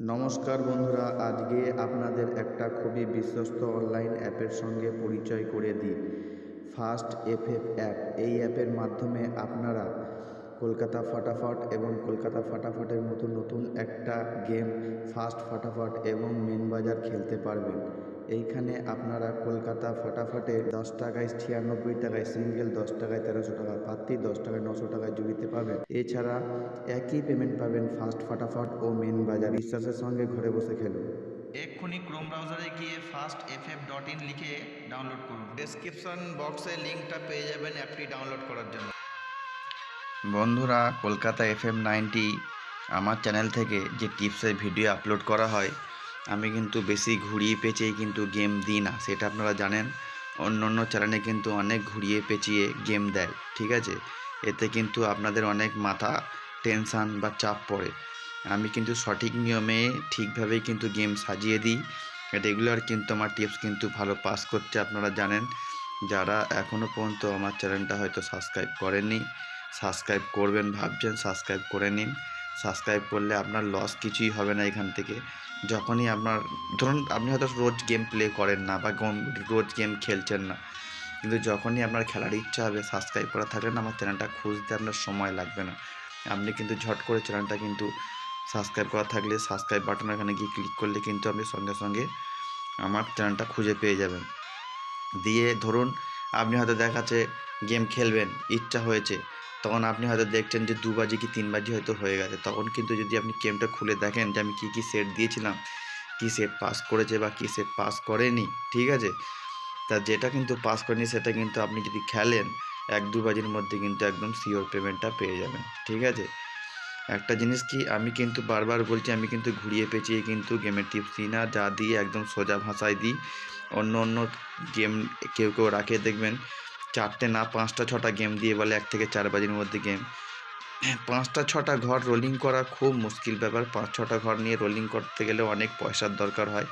নমস্কার বন্ধুরা, আজকে আপনাদের একটা খুবই বিশ্বস্ত অনলাইন অ্যাপের সঙ্গে পরিচয় করে দিই। ফার্স্ট এফএফ অ্যাপ এই অ্যাপের মাধ্যমে আপনারা কলকাতা ফাটাফট এবং কলকাতা ফাটাফটের মতো নতুন একটা গেম ফাস্ট ফাটাফট এবং মেন বাজার খেলতে পারবেন। এইখানে আপনারা কলকাতা ফাটাফাটের দশ টাকায় ছিয়ানব্বই টাকায় সিঙ্গেল দশ টাকায় তেরোশো টাকা পাত্তি, দশ টাকায় নশো টাকায় জুড়িতে পাবেন। এছাড়া একই পেমেন্ট পাবেন ফাস্ট ফাটাফট ও মেন বাজার। বিশ্বাসের সঙ্গে ঘরে বসে খেলুন। এক্ষুনি ক্রোম ব্রাউজারে গিয়ে first F F dot in লিখে ডাউনলোড করুন। ডেসক্রিপশন বক্সে লিঙ্কটা পেয়ে যাবেন অ্যাপটি ডাউনলোড করার জন্য। বন্ধুরা, কলকাতা এফ এম নাইনটি আমার চ্যানেল থেকে যে টিপসের ভিডিও আপলোড করা হয়, আমি কিন্তু বেশি ঘুরিয়ে পেঁচিয়ে কিন্তু গেম দিই না, সেটা আপনারা জানেন। অন্য অন্য চ্যানেলে কিন্তু অনেক ঘুরিয়ে পেঁচিয়ে গেম দেয়, ঠিক আছে? এতে কিন্তু আপনাদের অনেক মাথা টেনশান বা চাপ পড়ে। আমি কিন্তু সঠিক নিয়মে ঠিকভাবেই কিন্তু গেম সাজিয়ে দিই। রেগুলার কিন্তু আমার টিপস কিন্তু ভালো পাস করছে, আপনারা জানেন। যারা এখনও পর্যন্ত আমার চ্যানেলটা হয়তো সাবস্ক্রাইব করেননি সাবস্ক্রাইব করবেন ভাবছেন, সাবস্ক্রাইব করে নিন। সাবস্ক্রাইব করলে আপনার লস কিছুই হবে না এখান থেকে। যখনই আপনার, ধরুন আপনি হয়তো রোজ গেম প্লে করেন না বা রোজ গেম খেলছেন না। কিন্তু যখনই আপনার খেলার ইচ্ছা হবে, সাবস্ক্রাইব করা থাকলে আমার চ্যানেলটা খুঁজতে আপনার সময় লাগবে না। আপনি কিন্তু ঝট করে চ্যানেলটা কিন্তু সাবস্ক্রাইব করা থাকলে সাবস্ক্রাইব বাটন এখানে গিয়ে ক্লিক করলে কিন্তু আপনি সঙ্গে সঙ্গে আমার চ্যানেলটা খুঁজে পেয়ে যাবেন। দিয়ে ধরুন, আপনি হয়তো দেখাচ্ছে গেম খেলবেন, ইচ্ছা হয়েছে। তখন আপনি হয়তো দেখছেন যে দু বাজি কি তিন বাজি হয়তো হয়ে গেছে। তখন কিন্তু যদি আপনি গেমটা খুলে দেখেন যে আমি কী কী সেট দিয়েছিলাম, কী সেট পাস করেছে বা কী সেট পাস করেনি, ঠিক আছে? তা যেটা কিন্তু পাস করেনি সেটা কিন্তু আপনি যদি খেলেন, এক, দু বাজির মধ্যে কিন্তু একদম সিওর পেমেন্টটা পেয়ে যাবেন, ঠিক আছে? একটা জিনিস কি, আমি কিন্তু বারবার বলছি, আমি কিন্তু ঘুরিয়ে পেঁচিয়ে কিন্তু গেমের টিপস দিই না, যা দিই একদম সোজা ভাষায় দিই। অন্য অন্য গেম কেউ কেউ রাখে দেখবেন চারটে না, পাঁচটা, ছটা গেম দিয়ে বলে এক থেকে চার বাজির মধ্যে গেম পাঁচটা, ছটা ঘর রোলিং করা খুব মুশকিল ব্যাপার। পাঁচ, ছটা ঘর নিয়ে রোলিং করতে গেলে অনেক পয়সার দরকার হয়।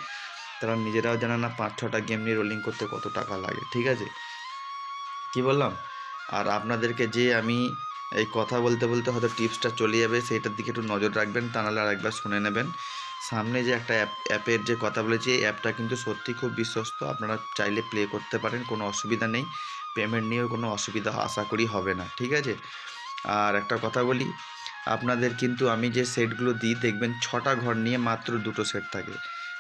তারা নিজেরাও জানে না পাঁচ, ছটা গেম নিয়ে রোলিং করতে কত টাকা লাগে, ঠিক আছে? কি বললাম? আর আপনাদেরকে যে আমি এই কথা বলতে বলতে হয়তো টিপসটা চলে যাবে, সেইটার দিকে একটু নজর রাখবেন, তা নাহলে আর একবার শুনে নেবেন। সামনে যে একটা অ্যাপ অ্যাপের যে কথা বলেছি, এই অ্যাপটা কিন্তু সত্যি খুব বিশ্বস্ত। আপনারা চাইলে প্লে করতে পারেন, কোনো অসুবিধা নেই। পেমেন্ট নিয়েও কোনো অসুবিধা আশা করি হবে না, ঠিক আছে? আর একটা কথা বলি, আপনাদের কিন্তু আমি যে সেটগুলো দিই, দেখবেন ছটা ঘর নিয়ে মাত্র দুটো সেট থাকে,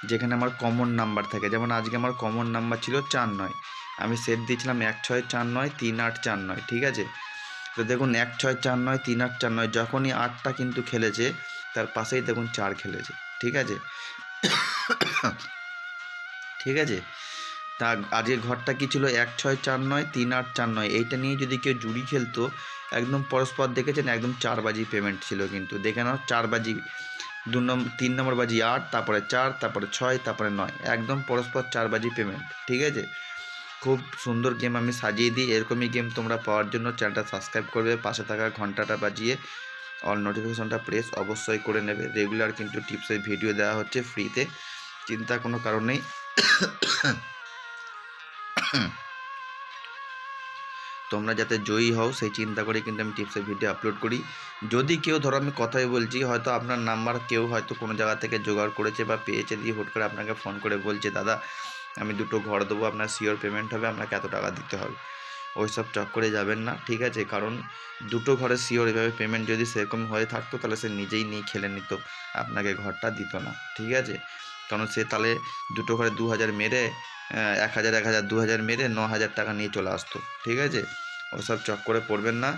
যেখানে আমার কমন নাম্বার থাকে। যেমন আজকে আমার কমন নাম্বার ছিল চার নয়, আমি সেট দিয়েছিলাম এক ছয় চার নয়, তিন আট চার নয়, ঠিক আছে? তো দেখুন এক ছয় চার নয়, তিন আট চার নয়, যখনই আটটা কিন্তু খেলেছে, তার পাশেই দেখুন চার খেলেছে, ঠিক আছে? ঠিক আছে? তা আজকের ঘরটা কি ছিল এক ছয় চার নয়, তিন আট চার নয়? এইটা নিয়ে যদি কেউ জুড়ি খেলতো, একদম পরস্পর দেখেছেন, একদম চার বাজি পেমেন্ট ছিল কিন্তু। দেখে নাও, চার বাজি, দু নম্বর তিন নম্বর বাজি আট, তারপরে চার, তারপরে ছয়, তারপরে নয়। একদম পরস্পর চার বাজি পেমেন্ট ঠিক আছে? খুব সুন্দর গেম আমি সাজিয়ে দিই। এরকমই গেম তোমরা পাওয়ার জন্য চ্যানেলটা সাবস্ক্রাইব করবে, পাশে থাকা ঘন্টাটা বাজিয়ে অল নোটিফিকেশনটা প্রেস অবশ্যই করে নেবে। রেগুলার কিন্তু টিপসের ভিডিও দেওয়া হচ্ছে ফ্রিতে চিন্তা কোনো কারণ নেই। তোমরা যাতে জয়ী হও, সেই চিন্তা করে কিন্তু আমি টিপসের ভিডিও আপলোড করি। যদি কেউ, ধরো আমি কথাই বলছি, হয়তো আপনার নাম্বার কেউ হয়তো কোনো জায়গা থেকে জোগাড় করেছে বা পেয়েছে, দিয়ে হুট করে আপনাকে ফোন করে বলছে, দাদা, আমি দুটো ঘর দেবো, আপনার শিওর পেমেন্ট হবে, আপনাকে এত টাকা দিতে হবে। ওই সব চক্করে যাবেন না, ঠিক আছে? কারণ দুটো ঘরে শিওর এভাবে পেমেন্ট যদি সেরকম হয়ে থাকতো, তাহলে সে নিজেই নিয়ে খেলে নিত, আপনাকে ঘরটা দিত না, ঠিক আছে? কারণ সে তাহলে দুটো ঘরে দু হাজার মেরে এক হাজার এক হাজার, দু হাজার মেরে ন হাজার টাকা নিয়ে চলে আসতো, ঠিক আছে? ওসব চক্করে পড়বেন না।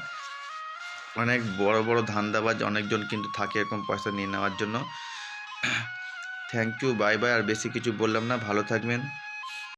অনেক বড় বড় ধান্দাবাজ অনেকজন কিন্তু থাকে এরকম পয়সা নিয়ে নেওয়ার জন্য। থ্যাংক ইউ বাই বাই আর বেশি কিছু বললাম না, ভালো থাকবেন।